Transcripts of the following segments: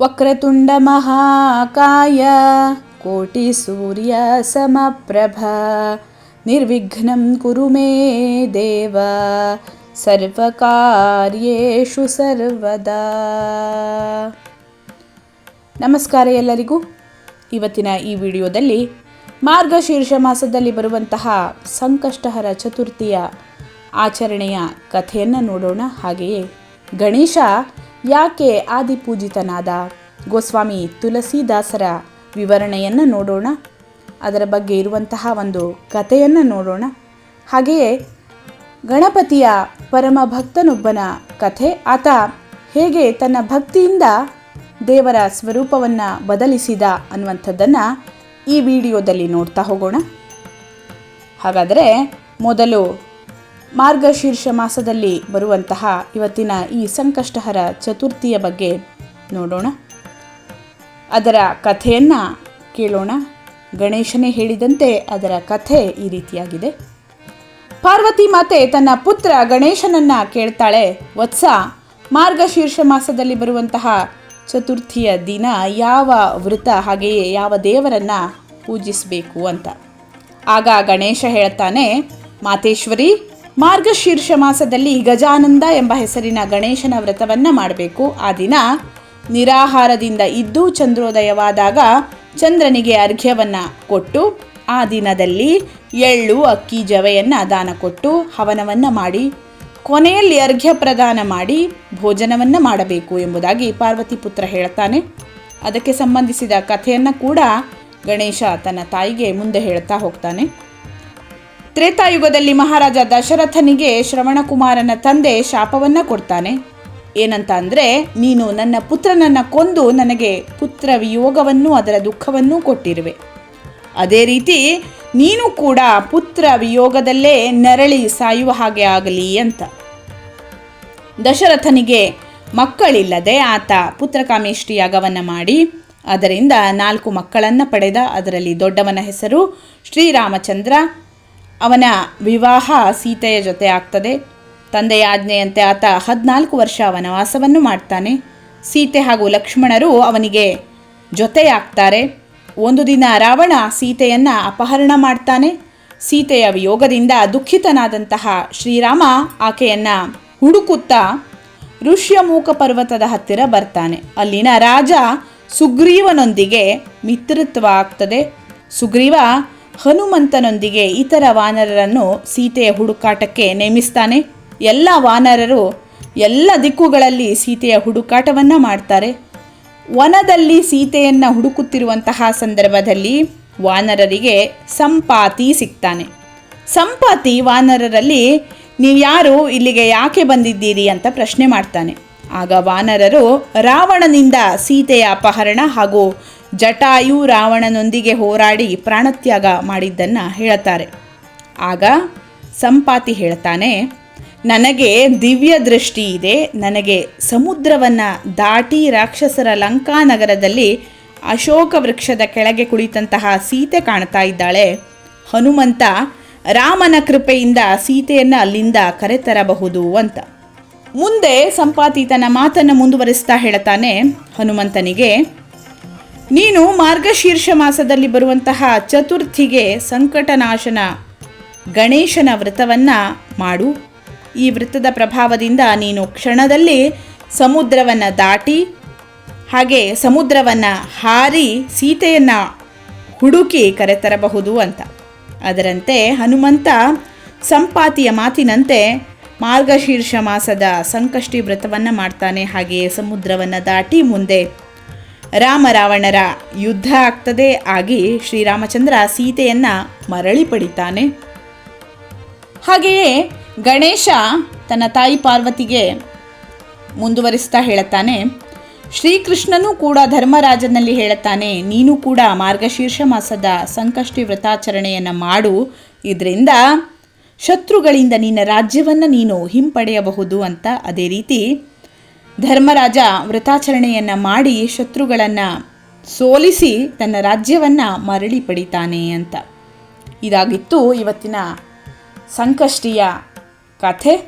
ವಕ್ರತುಂಡ ಮಹಾಕಾಯ, ಕೋಟಿ ಸೂರ್ಯ ಸಮಪ್ರಭ, ನಿರ್ವಿಘ್ನಂ ಕುರು ಮೇ ದೇವ ಸರ್ವಕಾರ್ಯೇಷು ಸರ್ವದಾ. ನಮಸ್ಕಾರ ಎಲ್ಲರಿಗೂ. ಇವತ್ತಿನ ಈ ವಿಡಿಯೋದಲ್ಲಿ ಮಾರ್ಗಶೀರ್ಷ ಮಾಸದಲ್ಲಿ ಬರುವಂತಹ ಸಂಕಷ್ಟಹರ ಚತುರ್ಥಿಯ ಆಚರಣೆಯ ಕಥೆಯನ್ನು ನೋಡೋಣ. ಹಾಗೆಯೇ ಗಣೇಶ ಯಾಕೆ ಆದಿಪೂಜಿತನಾದ? ಗೋಸ್ವಾಮಿ ತುಳಸಿದಾಸರ ವಿವರಣೆಯನ್ನು ನೋಡೋಣ. ಅದರ ಬಗ್ಗೆ ಇರುವಂತಹ ಒಂದು ಕಥೆಯನ್ನು ನೋಡೋಣ. ಹಾಗೆಯೇ ಗಣಪತಿಯ ಪರಮ ಭಕ್ತನೊಬ್ಬನ ಕಥೆ. ಆತ ಹೇಗೆ ತನ್ನ ಭಕ್ತಿಯಿಂದ ದೇವರ ಸ್ವರೂಪವನ್ನು ಬದಲಿಸಿದ ಅನ್ನುವಂಥದ್ದನ್ನು ಈ ವಿಡಿಯೋದಲ್ಲಿ ನೋಡ್ತಾ ಹೋಗೋಣ. ಹಾಗಾದರೆ ಮೊದಲು ಮಾರ್ಗಶೀರ್ಷ ಮಾಸದಲ್ಲಿ ಬರುವಂತಹ ಇವತ್ತಿನ ಈ ಸಂಕಷ್ಟಹರ ಚತುರ್ಥಿಯ ಬಗ್ಗೆ ನೋಡೋಣ. ಅದರ ಕಥೆಯನ್ನು ಕೇಳೋಣ. ಗಣೇಶನೇ ಹೇಳಿದಂತೆ ಅದರ ಕಥೆ ಈ ರೀತಿಯಾಗಿದೆ. ಪಾರ್ವತಿ ಮಾತೆ ತನ್ನ ಪುತ್ರ ಗಣೇಶನನ್ನು ಕೇಳ್ತಾಳೆ, ವತ್ಸ, ಮಾರ್ಗಶೀರ್ಷ ಮಾಸದಲ್ಲಿ ಬರುವಂತಹ ಚತುರ್ಥಿಯ ದಿನ ಯಾವ ವೃತ ಹಾಗೆಯೇ ಯಾವ ದೇವರನ್ನು ಪೂಜಿಸಬೇಕು ಅಂತ. ಆಗ ಗಣೇಶ ಹೇಳ್ತಾನೆ ಮಾತೇಶ್ವರಿ ಮಾರ್ಗಶೀರ್ಷ ಮಾಸದಲ್ಲಿ ಗಜಾನಂದ ಎಂಬ ಹೆಸರಿನ ಗಣೇಶನ ವ್ರತವನ್ನು ಮಾಡಬೇಕು. ಆ ದಿನ ನಿರಾಹಾರದಿಂದ ಇದ್ದು ಚಂದ್ರೋದಯವಾದಾಗ ಚಂದ್ರನಿಗೆ ಅರ್ಘ್ಯವನ್ನು ಕೊಟ್ಟು, ಆ ದಿನದಲ್ಲಿ ಎಳ್ಳು, ಅಕ್ಕಿ, ಜವೆಯನ್ನು ದಾನ ಕೊಟ್ಟು ಹವನವನ್ನು ಮಾಡಿ, ಕೊನೆಯಲ್ಲಿ ಅರ್ಘ್ಯ ಪ್ರದಾನ ಮಾಡಿ ಭೋಜನವನ್ನು ಮಾಡಬೇಕು ಎಂಬುದಾಗಿ ಪಾರ್ವತಿ ಪುತ್ರ ಹೇಳ್ತಾನೆ ಅದಕ್ಕೆ ಸಂಬಂಧಿಸಿದ ಕಥೆಯನ್ನು ಕೂಡ ಗಣೇಶ ತನ್ನ ತಾಯಿಗೆ ಮುಂದೆ ಹೇಳ್ತಾ ಹೋಗ್ತಾನೆ. ತ್ರೇತಾಯುಗದಲ್ಲಿ ಮಹಾರಾಜ ದಶರಥನಿಗೆ ಶ್ರವಣಕುಮಾರನ ತಂದೆ ಶಾಪವನ್ನು ಕೊಡ್ತಾನೆ. ಏನಂತ ಅಂದರೆ ನೀನು ನನ್ನ ಪುತ್ರನನ್ನು ಕೊಂದು ನನಗೆ ಪುತ್ರ ವಿಯೋಗವನ್ನು ಅದರ ದುಃಖವನ್ನೂ ಕೊಟ್ಟಿರುವೆ. ಅದೇ ರೀತಿ, ನೀನು ಕೂಡ ಪುತ್ರ ವಿಯೋಗದಲ್ಲೇ ನರಳಿ ಸಾಯುವ ಹಾಗೆ ಆಗಲಿ ಅಂತ. ದಶರಥನಿಗೆ ಮಕ್ಕಳಿಲ್ಲದೆ ಆತ ಪುತ್ರಕಾಮೇಷ್ಟಿ ಯಾಗವನ್ನು ಮಾಡಿ, ಅದರಿಂದ ನಾಲ್ಕು ಮಕ್ಕಳನ್ನು ಪಡೆದ ಅದರಲ್ಲಿ ದೊಡ್ಡವನ ಹೆಸರು ಶ್ರೀರಾಮಚಂದ್ರ ಅವನ ವಿವಾಹ ಸೀತೆಯ ಜೊತೆ ಆಗ್ತದೆ. ತಂದೆಯ ಆಜ್ಞೆಯಂತೆ ಆತ ಹದಿನಾಲ್ಕು ವರ್ಷ ವನವಾಸವನ್ನು ಮಾಡ್ತಾನೆ. ಸೀತೆ ಹಾಗೂ ಲಕ್ಷ್ಮಣರು ಅವನಿಗೆ ಜೊತೆಯಾಗ್ತಾರೆ. ಒಂದು ದಿನ ರಾವಣ ಸೀತೆಯನ್ನು ಅಪಹರಣ ಮಾಡ್ತಾನೆ. ಸೀತೆಯ ವಿಯೋಗದಿಂದ ದುಃಖಿತನಾದಂತಹ ಶ್ರೀರಾಮ ಆಕೆಯನ್ನು ಹುಡುಕುತ್ತಾ ಋಷ್ಯಮೂಕ ಪರ್ವತದ ಹತ್ತಿರ ಬರ್ತಾನೆ. ಅಲ್ಲಿನ ರಾಜ ಸುಗ್ರೀವನೊಂದಿಗೆ ಮಿತ್ರತ್ವ ಆಗ್ತದೆ. ಸುಗ್ರೀವ ಹನುಮಂತನೊಂದಿಗೆ ಇತರ ವಾನರರನ್ನು ಸೀತೆಯ ಹುಡುಕಾಟಕ್ಕೆ ನೇಮಿಸ್ತಾನೆ. ಎಲ್ಲ ವಾನರರು ಎಲ್ಲ ದಿಕ್ಕುಗಳಲ್ಲಿ ಸೀತೆಯ ಹುಡುಕಾಟವನ್ನು ಮಾಡ್ತಾರೆ. ವನದಲ್ಲಿ ಸೀತೆಯನ್ನು ಹುಡುಕುತ್ತಿರುವಂತಹ ಸಂದರ್ಭದಲ್ಲಿ ವಾನರರಿಗೆ ಸಂಪಾತಿ ಸಿಗ್ತಾನೆ. ಸಂಪಾತಿ ವಾನರರಲ್ಲಿ ನೀವು ಯಾರು ಇಲ್ಲಿಗೆ ಯಾಕೆ ಬಂದಿದ್ದೀರಿ ಅಂತ ಪ್ರಶ್ನೆ ಮಾಡ್ತಾನೆ. ಆಗ ವಾನರರು ರಾವಣನಿಂದ ಸೀತೆಯ ಅಪಹರಣ ಹಾಗೂ ಜಟಾಯು ರಾವಣನೊಂದಿಗೆ ಹೋರಾಡಿ ಪ್ರಾಣತ್ಯಾಗ ಮಾಡಿದ್ದನ್ನು ಹೇಳುತ್ತಾರೆ. ಆಗ ಸಂಪಾತಿ ಹೇಳ್ತಾನೆ ನನಗೆ ದಿವ್ಯ ದೃಷ್ಟಿ ಇದೆ. ನನಗೆ ಸಮುದ್ರವನ್ನು ದಾಟಿ ರಾಕ್ಷಸರ ಲಂಕಾನಗರದಲ್ಲಿ ಅಶೋಕ ವೃಕ್ಷದ ಕೆಳಗೆ ಕುಳಿತಂತಹ ಸೀತೆ ಕಾಣ್ತಾ ಇದ್ದಾಳೆ. ಹನುಮಂತ ರಾಮನ ಕೃಪೆಯಿಂದ ಸೀತೆಯನ್ನು ಅಲ್ಲಿಂದ ಕರೆತರಬಹುದು ಅಂತ. ಮುಂದೆ ಸಂಪಾತಿ ತನ್ನ ಮಾತನ್ನು ಮುಂದುವರಿಸ್ತಾ ಹೇಳ್ತಾನೆ ಹನುಮಂತನಿಗೆ ನೀನು ಮಾರ್ಗಶೀರ್ಷ ಮಾಸದಲ್ಲಿ ಬರುವಂತಹ ಚತುರ್ಥಿಗೆ ಸಂಕಟನಾಶನ ಗಣೇಶನ ವ್ರತವನ್ನು ಮಾಡು. ಈ ವೃತ್ತದ ಪ್ರಭಾವದಿಂದ ನೀನು ಕ್ಷಣದಲ್ಲಿ ಸಮುದ್ರವನ್ನು ದಾಟಿ, ಹಾಗೆ ಸಮುದ್ರವನ್ನು ಹಾರಿ ಸೀತೆಯನ್ನು ಹುಡುಕಿ ಕರೆತರಬಹುದು ಅಂತ. ಅದರಂತೆ ಹನುಮಂತ ಸಂಪಾತಿಯ ಮಾತಿನಂತೆ ಮಾರ್ಗಶೀರ್ಷ ಮಾಸದ ಸಂಕಷ್ಟಿ ವ್ರತವನ್ನು ಮಾಡ್ತಾನೆ. ಹಾಗೆಯೇ ಸಮುದ್ರವನ್ನು ದಾಟಿ ಮುಂದೆ ರಾಮ ರಾವಣರ ಯುದ್ಧ ಆಗ್ತದೆ ಆಗಿ ಶ್ರೀರಾಮಚಂದ್ರ ಸೀತೆಯನ್ನ ಮರಳಿ ಪಡಿತಾನೆ. ಹಾಗೆಯೇ ಗಣೇಶ ತನ್ನ ತಾಯಿ ಪಾರ್ವತಿಗೆ ಮುಂದುವರಿಸ್ತಾ ಹೇಳುತ್ತಾನೆ. ಶ್ರೀಕೃಷ್ಣನೂ ಕೂಡ ಧರ್ಮರಾಜನಲ್ಲಿ ಹೇಳುತ್ತಾನೆ, ನೀನು ಕೂಡ ಮಾರ್ಗಶೀರ್ಷ ಮಾಸದ ಸಂಕಷ್ಟಿ ವ್ರತಾಚರಣೆಯನ್ನು ಮಾಡು. ಇದರಿಂದ ಶತ್ರುಗಳಿಂದ ನಿನ್ನ ರಾಜ್ಯವನ್ನು ನೀನು ಹಿಂಪಡೆಯಬಹುದು ಅಂತ ಅದೇ ರೀತಿ ಧರ್ಮರಾಜ ವ್ರತಾಚರಣೆಯನ್ನು ಮಾಡಿ ಶತ್ರುಗಳನ್ನು ಸೋಲಿಸಿ ತನ್ನ ರಾಜ್ಯವನ್ನು ಮರಳಿ ಪಡಿತಾನೆ ಅಂತ. ಇದಾಗಿತ್ತು ಇವತ್ತಿನ ಸಂಕಷ್ಟಿಯ ಕಥೆ.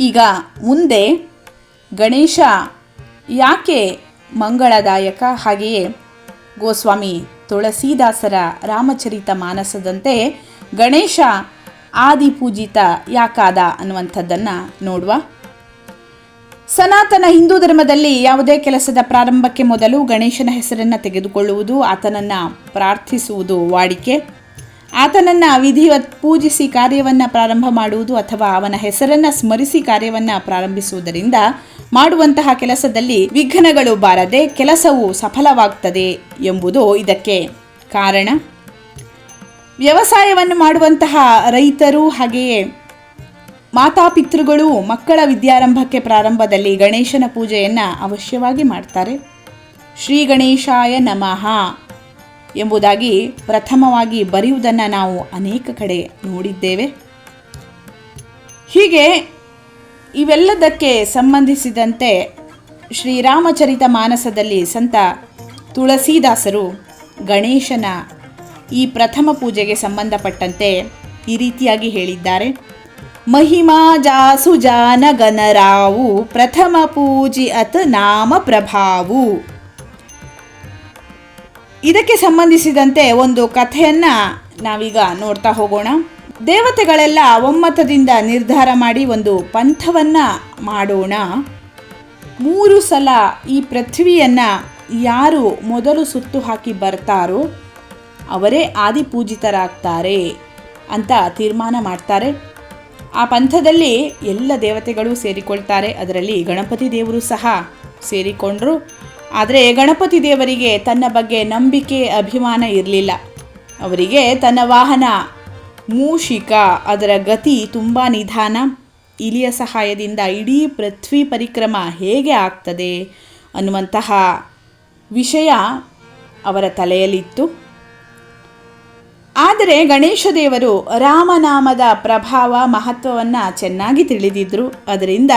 ಈಗ ಮುಂದೆ ಗಣೇಶ ಯಾಕೆ ಮಂಗಳದಾಯಕ? ಹಾಗೆಯೇ ಗೋಸ್ವಾಮಿ ತುಳಸೀದಾಸರ ರಾಮಚರಿತ ಮಾನಸದಂತೆ ಗಣೇಶ ಆದಿಪೂಜಿತ ಯಾಕಾದ ಅನ್ನುವಂಥದ್ದನ್ನು ನೋಡುವ. ಸನಾತನ ಹಿಂದೂ ಧರ್ಮದಲ್ಲಿ ಯಾವುದೇ ಕೆಲಸದ ಪ್ರಾರಂಭಕ್ಕೆ ಮೊದಲು ಗಣೇಶನ ಹೆಸರನ್ನು ತೆಗೆದುಕೊಳ್ಳುವುದು, ಆತನನ್ನು ಪ್ರಾರ್ಥಿಸುವುದು ವಾಡಿಕೆ. ಆತನನ್ನು ವಿಧಿವತ್, ಪೂಜಿಸಿ ಕಾರ್ಯವನ್ನು ಪ್ರಾರಂಭ ಮಾಡುವುದು ಅಥವಾ ಅವನ ಹೆಸರನ್ನು ಸ್ಮರಿಸಿ ಕಾರ್ಯವನ್ನು ಪ್ರಾರಂಭಿಸುವುದರಿಂದ ಮಾಡುವಂತಹ ಕೆಲಸದಲ್ಲಿ ವಿಘ್ನಗಳು ಬಾರದೆ ಕೆಲಸವು ಸಫಲವಾಗ್ತದೆ ಎಂಬುದು ಇದಕ್ಕೆ ಕಾರಣ. ವ್ಯವಸಾಯವನ್ನು ಮಾಡುವಂತಹ ರೈತರು ಹಾಗೆಯೇ ಮಾತಾಪಿತೃಗಳು ಮಕ್ಕಳ ವಿದ್ಯಾರಂಭಕ್ಕೆ ಪ್ರಾರಂಭದಲ್ಲಿ ಗಣೇಶನ ಪೂಜೆಯನ್ನು ಅವಶ್ಯವಾಗಿ ಮಾಡ್ತಾರೆ. ಶ್ರೀ ಗಣೇಶಾಯ ನಮಃ ಎಂಬುದಾಗಿ ಪ್ರಥಮವಾಗಿ ಬರೆಯುವುದನ್ನು ನಾವು ಅನೇಕ ಕಡೆ ನೋಡಿದ್ದೇವೆ. ಹೀಗೆ ಇವೆಲ್ಲದಕ್ಕೆ ಸಂಬಂಧಿಸಿದಂತೆ ಶ್ರೀರಾಮಚರಿತ ಮಾನಸದಲ್ಲಿ ಸಂತ ತುಳಸೀದಾಸರು ಗಣೇಶನ ಈ ಪ್ರಥಮ ಪೂಜೆಗೆ ಸಂಬಂಧಪಟ್ಟಂತೆ ಈ ರೀತಿಯಾಗಿ ಹೇಳಿದ್ದಾರೆ. ಮಹಿಮಾ ಜಾಸು ಜಾನ ಗಣರಾವು ಪ್ರಥಮ ಪೂಜಿ ಅತ ನಾಮ ಪ್ರಭಾವು. ಇದಕ್ಕೆ ಸಂಬಂಧಿಸಿದಂತೆ ಒಂದು ಕಥೆಯನ್ನ ನಾವೀಗ ನೋಡ್ತಾ ಹೋಗೋಣ. ದೇವತೆಗಳೆಲ್ಲ ಒಮ್ಮತದಿಂದ ನಿರ್ಧಾರ ಮಾಡಿ ಒಂದು ಪಂಥವನ್ನ ಮಾಡೋಣ. ಮೂರು ಸಲ ಈ ಪೃಥ್ವಿಯನ್ನ ಯಾರು ಮೊದಲು ಸುತ್ತು ಹಾಕಿ ಬರ್ತಾರೋ ಅವರೇ ಆದಿಪೂಜಿತರಾಗ್ತಾರೆ ಅಂತ ತೀರ್ಮಾನ ಮಾಡ್ತಾರೆ. ಆ ಪಂಥದಲ್ಲಿ ಎಲ್ಲ ದೇವತೆಗಳು ಸೇರಿಕೊಳ್ತಾರೆ. ಅದರಲ್ಲಿ ಗಣಪತಿ ದೇವರು ಸಹ ಸೇರಿಕೊಂಡರು. ಆದರೆ ಗಣಪತಿ ದೇವರಿಗೆ ತನ್ನ ಬಗ್ಗೆ ನಂಬಿಕೆ, ಅಭಿಮಾನ ಇರಲಿಲ್ಲ. ಅವರಿಗೆ ತನ್ನ ವಾಹನ, ಮೂಷಿಕ, ಅದರ ಗತಿ ತುಂಬ ನಿಧಾನ. ಇಲಿಯ ಸಹಾಯದಿಂದ ಇಡೀ ಪೃಥ್ವಿ ಪರಿಕ್ರಮ ಹೇಗೆ ಆಗ್ತದೆ ಅನ್ನುವಂತಹ ವಿಷಯ ಅವರ ತಲೆಯಲ್ಲಿತ್ತು. ಆದರೆ ಗಣೇಶ ದೇವರು ರಾಮನಾಮದ ಪ್ರಭಾವ, ಮಹತ್ವವನ್ನು ಚೆನ್ನಾಗಿ ತಿಳಿದಿದ್ದರು ಅದರಿಂದ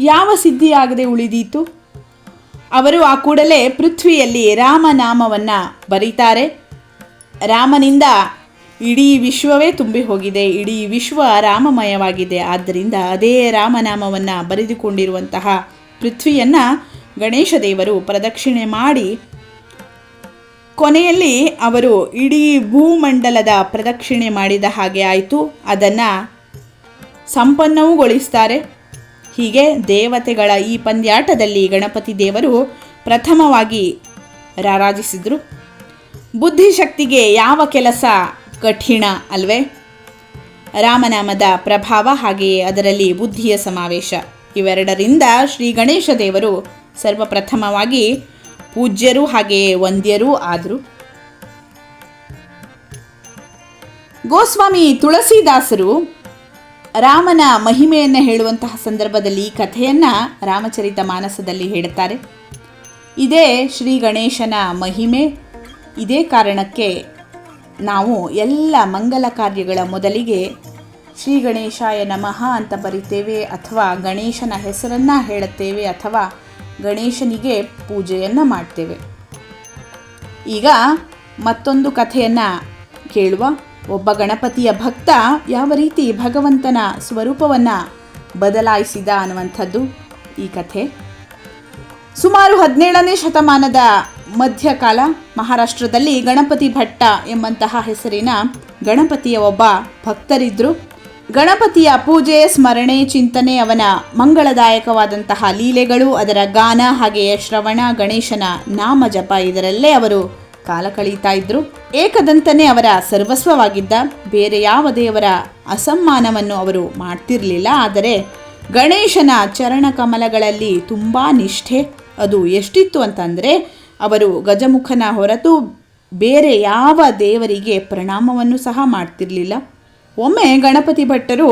ಯಾವ ಸಿದ್ಧಿಯಾಗದೆ ಉಳಿದೀತು? ಅವರು ಆ ಕೂಡಲೇ ಪೃಥ್ವಿಯಲ್ಲಿ ರಾಮನಾಮವನ್ನು ಬರೀತಾರೆ. ರಾಮನಿಂದ ಇಡೀ ವಿಶ್ವವೇ ತುಂಬಿ ಹೋಗಿದೆ. ಇಡೀ ವಿಶ್ವ ರಾಮಮಯವಾಗಿದೆ. ಆದ್ದರಿಂದ ಅದೇ ರಾಮನಾಮವನ್ನು ಬರೆದುಕೊಂಡಿರುವಂತಹ ಪೃಥ್ವಿಯನ್ನು ಗಣೇಶ ದೇವರು ಪ್ರದಕ್ಷಿಣೆ ಮಾಡಿ ಕೊನೆಯಲ್ಲಿ ಅವರು ಇಡೀ ಭೂಮಂಡಲದ ಪ್ರದಕ್ಷಿಣೆ ಮಾಡಿದ ಹಾಗೆ ಆಯಿತು. ಅದನ್ನು ಸಂಪನ್ನವುಗೊಳಿಸ್ತಾರೆ. ಹೀಗೆ ದೇವತೆಗಳ ಈ ಪಂದ್ಯಾಟದಲ್ಲಿ ಗಣಪತಿ ದೇವರು ಪ್ರಥಮವಾಗಿ ರಾರಾಜಿಸಿದರು. ಬುದ್ಧಿಶಕ್ತಿಗೆ ಯಾವ ಕೆಲಸ ಕಠಿಣ ಅಲ್ವೇ? ರಾಮನಾಮದ ಪ್ರಭಾವ ಹಾಗೆಯೇ ಅದರಲ್ಲಿ ಬುದ್ಧಿಯ ಸಮಾವೇಶ. ಇವೆರಡರಿಂದ ಶ್ರೀ ಗಣೇಶ ದೇವರು ಸರ್ವಪ್ರಥಮವಾಗಿ ಪೂಜ್ಯರು ಹಾಗೆಯೇ ವಂದ್ಯರೂ ಆದರು. ಗೋಸ್ವಾಮಿ ತುಳಸಿದಾಸರು ರಾಮನ ಮಹಿಮೆಯನ್ನು ಹೇಳುವಂತಹ ಸಂದರ್ಭದಲ್ಲಿ ಕಥೆಯನ್ನು ರಾಮಚರಿತ ಮಾನಸದಲ್ಲಿ ಹೇಳುತ್ತಾರೆ. ಇದೇ ಶ್ರೀ ಗಣೇಶನ ಮಹಿಮೆ. ಇದೇ ಕಾರಣಕ್ಕೆ ನಾವು ಎಲ್ಲ ಮಂಗಲ ಕಾರ್ಯಗಳ ಮೊದಲಿಗೆ ಶ್ರೀ ಗಣೇಶಾಯ ನಮಃ ಅಂತ ಬರಿತೇವೆ ಅಥವಾ ಗಣೇಶನ ಹೆಸರನ್ನು ಹೇಳುತ್ತೇವೆ ಅಥವಾ ಗಣೇಶನಿಗೆ ಪೂಜೆಯನ್ನು ಮಾಡ್ತೇವೆ. ಈಗ ಮತ್ತೊಂದು ಕಥೆಯನ್ನು ಕೇಳುವ. ಒಬ್ಬ ಗಣಪತಿಯ ಭಕ್ತ ಯಾವ ರೀತಿ ಭಗವಂತನ ಸ್ವರೂಪವನ್ನು ಬದಲಾಯಿಸಿದ ಅನ್ನುವಂಥದ್ದು ಈ ಕಥೆ. ಸುಮಾರು ಹದಿನೇಳನೇ ಶತಮಾನದ ಮಧ್ಯಕಾಲ ಮಹಾರಾಷ್ಟ್ರದಲ್ಲಿ ಗಣಪತಿ ಭಟ್ಟ ಎಂಬಂತಹ ಹೆಸರಿನ ಗಣಪತಿಯ ಒಬ್ಬ ಭಕ್ತರಿದ್ದರು ಗಣಪತಿಯ ಪೂಜೆ, ಸ್ಮರಣೆ, ಚಿಂತನೆ ಅವನ ಮಂಗಳದಾಯಕವಾದಂತಹ ಲೀಲೆಗಳು ಅದರ ಗಾನ ಹಾಗೆಯೇ ಶ್ರವಣ, ಗಣೇಶನ ನಾಮ ಜಪ ಇದರಲ್ಲೇ ಅವರು ಕಾಲ ಕಳೀತಾ ಇದ್ರು. ಏಕದಂತನೇ ಅವರ ಸರ್ವಸ್ವವಾಗಿದ್ದ ಬೇರೆ ಯಾವ ದೇವರ ಅಸಮ್ಮಾನವನ್ನು ಅವರು ಮಾಡ್ತಿರಲಿಲ್ಲ, ಆದರೆ ಗಣೇಶನ ಚರಣ ಕಮಲಗಳಲ್ಲಿ ತುಂಬ ನಿಷ್ಠೆ. ಅದು ಎಷ್ಟಿತ್ತು ಅಂತಂದರೆ ಅವರು ಗಜಮುಖನ ಹೊರತು ಬೇರೆ ಯಾವ ದೇವರಿಗೆ ಪ್ರಣಾಮವನ್ನು ಸಹ ಮಾಡ್ತಿರಲಿಲ್ಲ. ಒಮ್ಮೆ ಗಣಪತಿ ಭಟ್ಟರು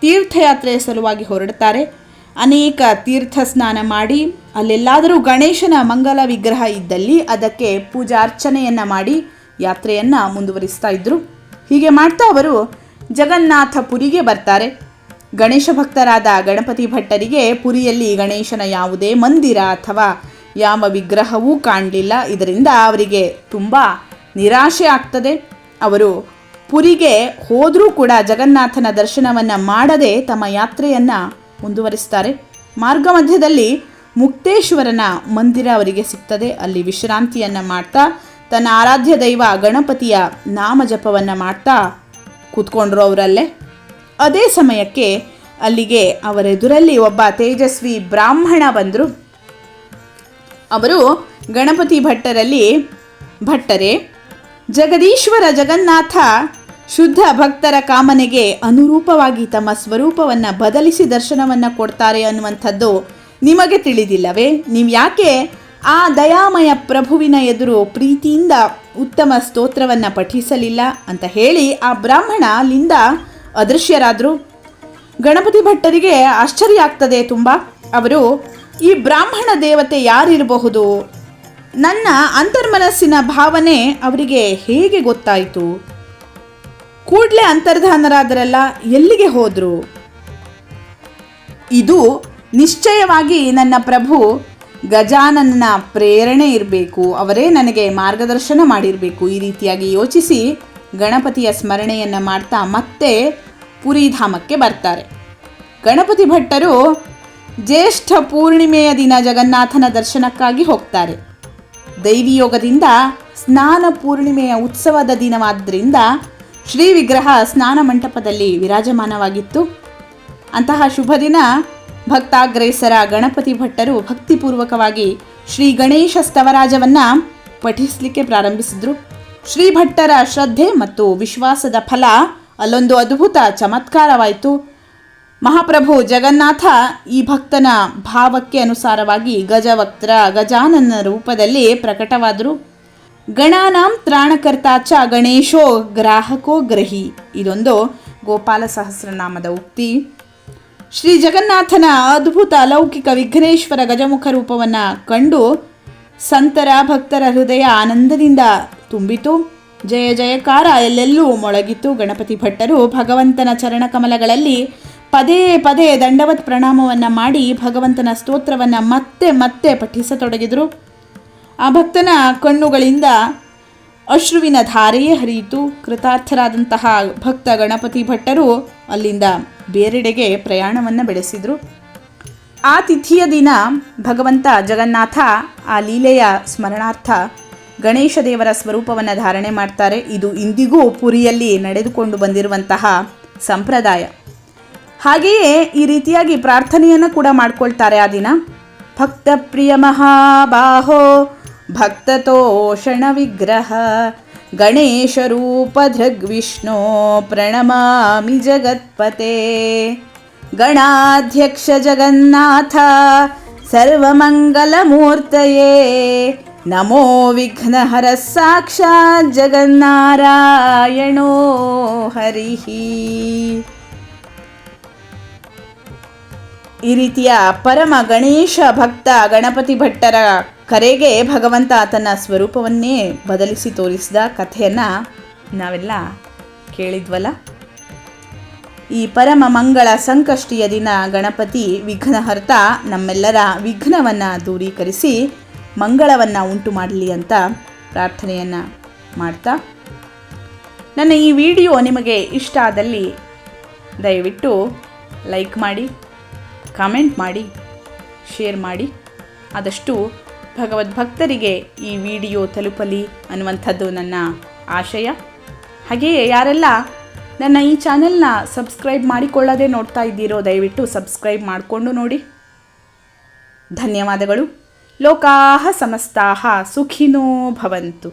ತೀರ್ಥಯಾತ್ರೆಯ ಸಲುವಾಗಿ ಹೊರಡ್ತಾರೆ ಅನೇಕ ತೀರ್ಥ ಸ್ನಾನ ಮಾಡಿ, ಅಲ್ಲೆಲ್ಲಾದರೂ ಗಣೇಶನ ಮಂಗಲ ವಿಗ್ರಹ ಇದ್ದಲ್ಲಿ ಅದಕ್ಕೆ ಪೂಜಾರ್ಚನೆಯನ್ನು ಮಾಡಿ ಯಾತ್ರೆಯನ್ನು ಮುಂದುವರಿಸ್ತಾ ಇದ್ದರು ಹೀಗೆ ಮಾಡ್ತಾ ಅವರು ಜಗನ್ನಾಥಪುರಿಗೆ ಬರ್ತಾರೆ. ಗಣೇಶ ಭಕ್ತರಾದ ಗಣಪತಿ ಭಟ್ಟರಿಗೆ ಪುರಿಯಲ್ಲಿ ಗಣೇಶನ ಯಾವುದೇ ಮಂದಿರ ಅಥವಾ ಯಾವ ವಿಗ್ರಹವೂ ಕಾಣಲಿಲ್ಲ. ಇದರಿಂದ ಅವರಿಗೆ ತುಂಬ ನಿರಾಶೆ ಆಗ್ತದೆ. ಅವರು ಪುರಿಗೆ ಹೋದರೂ ಕೂಡ ಜಗನ್ನಾಥನ ದರ್ಶನವನ್ನು ಮಾಡದೆ ತಮ್ಮ ಯಾತ್ರೆಯನ್ನು ಮುಂದುವರಿಸ್ತಾರೆ ಮಾರ್ಗ ಮಧ್ಯದಲ್ಲಿ ಮುಕ್ತೇಶ್ವರನ ಮಂದಿರ ಅವರಿಗೆ ಸಿಗ್ತದೆ. ಅಲ್ಲಿ ವಿಶ್ರಾಂತಿಯನ್ನು ಮಾಡ್ತಾ, ತನ್ನ ಆರಾಧ್ಯ ದೈವ ಗಣಪತಿಯ ನಾಮ ಜಪವನ್ನು ಮಾಡ್ತಾ ಕೂತ್ಕೊಂಡ್ರು ಅವರಲ್ಲೇ. ಅದೇ ಸಮಯಕ್ಕೆ ಅಲ್ಲಿಗೆ ಅವರೆದುರಲ್ಲಿ ಒಬ್ಬ ತೇಜಸ್ವಿ ಬ್ರಾಹ್ಮಣ ಬಂದರು. ಅವರು ಗಣಪತಿ ಭಟ್ಟರಲ್ಲಿ ಭಟ್ಟರೇ, ಜಗದೀಶ್ವರ ಜಗನ್ನಾಥ ಶುದ್ಧ ಭಕ್ತರ ಕಾಮನೆಗೆ ಅನುರೂಪವಾಗಿ ತಮ್ಮ ಸ್ವರೂಪವನ್ನು ಬದಲಿಸಿ ದರ್ಶನವನ್ನು ಕೊಡ್ತಾರೆ ಅನ್ನುವಂಥದ್ದು ನಿಮಗೆ ತಿಳಿದಿಲ್ಲವೇ? ನೀವು ಯಾಕೆ ಆ ದಯಾಮಯ ಪ್ರಭುವಿನ ಎದುರು ಪ್ರೀತಿಯಿಂದ ಉತ್ತಮ ಸ್ತೋತ್ರವನ್ನು ಪಠಿಸಲಿಲ್ಲ ಅಂತ ಹೇಳಿ ಆ ಬ್ರಾಹ್ಮಣ ಅಲ್ಲಿಂದ ಅದೃಶ್ಯರಾದರು? ಗಣಪತಿ ಭಟ್ಟರಿಗೆ ಆಶ್ಚರ್ಯ ಆಗ್ತದೆ ತುಂಬ. ಅವರು, ಈ ಬ್ರಾಹ್ಮಣ ದೇವತೆ ಯಾರಿರಬಹುದು? ನನ್ನ ಅಂತರ್ಮನಸ್ಸಿನ ಭಾವನೆ ಅವರಿಗೆ ಹೇಗೆ ಗೊತ್ತಾಯಿತು? ಕೂಡಲೇ ಅಂತರ್ಧಾನರಾದರಲ್ಲ ಎಲ್ಲಿಗೆ ಹೋದರು? ಇದು ನಿಶ್ಚಯವಾಗಿ ನನ್ನ ಪ್ರಭು ಗಜಾನನ ಪ್ರೇರಣೆ ಇರಬೇಕು. ಅವರೇ ನನಗೆ ಮಾರ್ಗದರ್ಶನ ಮಾಡಿರಬೇಕು. ಈ ರೀತಿಯಾಗಿ ಯೋಚಿಸಿ ಗಣಪತಿಯ ಸ್ಮರಣೆಯನ್ನು ಮಾಡ್ತಾ ಮತ್ತೆ ಪುರಿಧಾಮಕ್ಕೆ ಬರ್ತಾರೆ. ಗಣಪತಿ ಭಟ್ಟರು ಜ್ಯೇಷ್ಠ ಪೂರ್ಣಿಮೆಯ ದಿನ ಜಗನ್ನಾಥನ ದರ್ಶನಕ್ಕಾಗಿ ಹೋಗ್ತಾರೆ. ದೈವಿಯೋಗದಿಂದ ಸ್ನಾನ ಪೂರ್ಣಿಮೆಯ ಉತ್ಸವದ ದಿನವಾದ್ದರಿಂದ ಶ್ರೀ ವಿಗ್ರಹ ಸ್ನಾನ ಮಂಟಪದಲ್ಲಿ ವಿರಾಜಮಾನವಾಗಿತ್ತು. ಅಂತಹ ಶುಭ ದಿನ ಭಕ್ತಾಗ್ರೇಸರ ಗಣಪತಿ ಭಟ್ಟರು ಭಕ್ತಿಪೂರ್ವಕವಾಗಿ ಶ್ರೀ ಗಣೇಶ ಸ್ತವರಾಜವನ್ನು ಪಠಿಸಲಿಕ್ಕೆ ಪ್ರಾರಂಭಿಸಿದ್ರು. ಶ್ರೀ ಭಟ್ಟರ ಶ್ರದ್ಧೆ ಮತ್ತು ವಿಶ್ವಾಸದ ಫಲ ಅಲ್ಲೊಂದು ಅದ್ಭುತ ಚಮತ್ಕಾರವಾಯಿತು. ಮಹಾಪ್ರಭು ಜಗನ್ನಾಥ ಈ ಭಕ್ತನ ಭಾವಕ್ಕೆ ಅನುಸಾರವಾಗಿ ಗಜವಕ್ತ್ರ ಗಜಾನನ ರೂಪದಲ್ಲಿ ಪ್ರಕಟವಾದರು. ಗಣಾನಾಂ ತ್ರಾಣಕರ್ತ ಚ ಗಣೇಶೋ ಗ್ರಾಹಕೋ ಗ್ರಹಿ. ಇದೊಂದು ಗೋಪಾಲ ಸಹಸ್ರನಾಮದ ಉಕ್ತಿ. ಶ್ರೀ ಜಗನ್ನಾಥನ ಅದ್ಭುತ ಅಲೌಕಿಕ ವಿಘ್ನೇಶ್ವರ ಗಜಮುಖ ರೂಪವನ್ನು ಕಂಡು ಸಂತರ ಭಕ್ತರ ಹೃದಯ ಆನಂದದಿಂದ ತುಂಬಿತು. ಜಯ ಜಯಕಾರ ಎಲ್ಲೆಲ್ಲೂ ಮೊಳಗಿತು. ಗಣಪತಿ ಭಟ್ಟರು ಭಗವಂತನ ಚರಣಕಮಲಗಳಲ್ಲಿ ಪದೇ ಪದೇ ದಂಡವತ್ ಪ್ರಣಾಮವನ್ನು ಮಾಡಿ ಭಗವಂತನ ಸ್ತೋತ್ರವನ್ನು ಮತ್ತೆ ಮತ್ತೆ ಪಠಿಸತೊಡಗಿದರು. ಆ ಭಕ್ತನ ಕಣ್ಣುಗಳಿಂದ ಅಶ್ರುವಿನ ಧಾರೆಯೇ ಹರಿಯಿತು. ಕೃತಾರ್ಥರಾದಂತಹ ಭಕ್ತ ಗಣಪತಿ ಭಟ್ಟರು ಅಲ್ಲಿಂದ ಬೇರೆಡೆಗೆ ಪ್ರಯಾಣವನ್ನು ಬೆಳೆಸಿದರು. ಆ ತಿಥಿಯ ದಿನ ಭಗವಂತ ಜಗನ್ನಾಥ ಆ ಲೀಲೆಯ ಸ್ಮರಣಾರ್ಥ ಗಣೇಶ ದೇವರ ಸ್ವರೂಪವನ್ನು ಧಾರಣೆ ಮಾಡ್ತಾರೆ. ಇದು ಇಂದಿಗೂ ಪುರಿಯಲ್ಲಿ ನಡೆದುಕೊಂಡು ಬಂದಿರುವಂತಹ ಸಂಪ್ರದಾಯ. ಹಾಗೆಯೇ ಈ ರೀತಿಯಾಗಿ ಪ್ರಾರ್ಥನೆಯನ್ನು ಕೂಡ ಮಾಡ್ಕೊಳ್ತಾರೆ ಆ ದಿನ. ಭಕ್ತ ಪ್ರಿಯ ಮಹಾಬಾಹೋ ದೃಗ್ವಿಷ್ಣೋ ಪ್ರಣಮಾಮಿ ಜಗತ್ಪತೆ. ಗಣಾಧ್ಯಕ್ಷ ಜಗನ್ನಾಥ, ಸರ್ವಮಂಗಲಮೂರ್ತಯೇ. ನಮೋ ವಿಘ್ನಹರ ಸಾಕ್ಷಾತ್ ಜಗನ್ನಾರಾಯಣೋ ಹರಿ ಈ ರೀತಿಯ ಪರಮ ಗಣೇಶ ಭಕ್ತ ಗಣಪತಿ ಭಟ್ಟರ ಕರೆಗೆ ಭಗವಂತ ತನ್ನ ಸ್ವರೂಪವನ್ನೇ ಬದಲಿಸಿ ತೋರಿಸಿದ ಕಥೆಯನ್ನು ನಾವೆಲ್ಲ ಕೇಳಿದ್ವಲ್ಲ? ಈ ಪರಮ ಮಂಗಳ ಸಂಕಷ್ಟಿಯ ದಿನ ಗಣಪತಿ ವಿಘ್ನಹರ್ತ ನಮ್ಮೆಲ್ಲರ ವಿಘ್ನವನ್ನು ದೂರೀಕರಿಸಿ ಮಂಗಳವನ್ನು ಉಂಟು ಮಾಡಲಿ ಅಂತ ಪ್ರಾರ್ಥನೆಯನ್ನು ಮಾಡ್ತಾ. ನನ್ನ ಈ ವಿಡಿಯೋ ನಿಮಗೆ ಇಷ್ಟ ಆದಲ್ಲಿ ದಯವಿಟ್ಟು ಲೈಕ್ ಮಾಡಿ, ಕಾಮೆಂಟ್ ಮಾಡಿ, ಶೇರ್ ಮಾಡಿ, ಆದಷ್ಟು ಭಗವದ್ಭಕ್ತರಿಗೆ ಈ ವಿಡಿಯೋ ತಲುಪಲಿ ಅನ್ನುವಂಥದ್ದು ನನ್ನ ಆಶಯ. ಹಾಗೆಯೇ ಯಾರೆಲ್ಲ ನನ್ನ ಈ ಚಾನೆಲ್ನ ಸಬ್ಸ್ಕ್ರೈಬ್ ಮಾಡಿಕೊಳ್ಳದೆ ನೋಡ್ತಾ ಇದ್ದೀರೋ, ದಯವಿಟ್ಟು ಸಬ್ಸ್ಕ್ರೈಬ್ ಮಾಡಿಕೊಂಡು ನೋಡಿ. ಧನ್ಯವಾದಗಳು. ಲೋಕಾಹ ಸಮಸ್ತಾಹ ಸುಖಿನೋ ಭವಂತು.